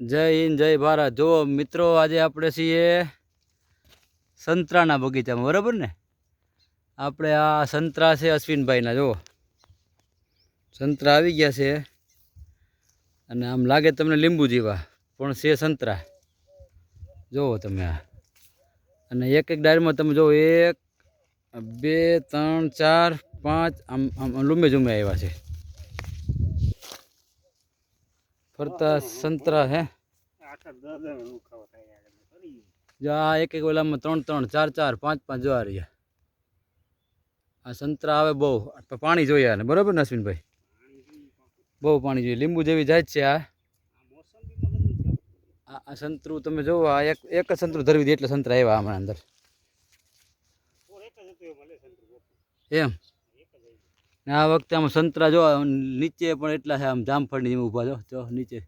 જય હિન્દ, જય ભારત. જો મિત્રો, આજે આપણે છીએ સંતરાના બગીચામાં, બરાબર ને? આપણે આ સંતરા છે અશ્વિનભાઈના, જુઓ. સંતરા આવી ગયા છે. અને આમ લાગે તમને લીંબુ જેવા, પણ છે સંતરા. જુઓ તમે આ. અને એક એક ડાયરમાં તમે જુઓ, એક, બે, ત્રણ, ચાર, પાંચ, આમ આમ લૂમે ઝૂમે આવ્યા છે. ફરતા સંતરા હે? જા એક એક ઓલામાં ત્રણ ત્રણ ચાર ચાર પાંચ પાંચ જોવા રહ્યા. આ સંતરા આવે બહુ. પાણી જોઈએ આને. બરાબર ને અશ્વિનભાઈ બહુ પાણી જોઈએ. લીંબુ જેવી જાય છે આ. આ સંતરું તમે જોવો આ એક એક જ સંતરું ધરવી દે એટલે સંતરા આવ્યા આમાં અંદર. એમ? ને આ વખતે આમ સંતરા જો નીચે પણ એટલા છે, આમ જામફળની જેમ ઊભા જો જો નીચે.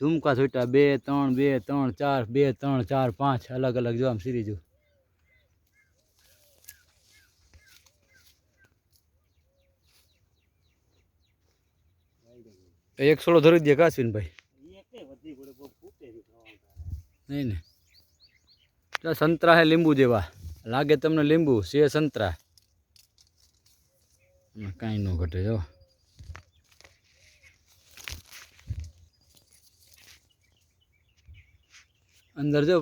ઝુમકા છૂટા, બે, ત્રણ બે, ત્રણ, ચાર, બે, ત્રણ, ચાર, પાંચ, અલગ અલગ જો આમ સિરીજો એક સોળો ધરી દે કાશ્વીનભાઈ નહીં ને. સંતરા હે લીંબુ જેવા. લાગે તમને લીંબુ, છે સંતરા. કાંઈ ન ઘટે જો અંદર જો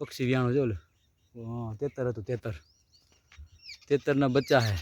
પક્ષી વ્યાણો જો હા તેતર હતું તેતર. તેતરના બચ્ચા હે.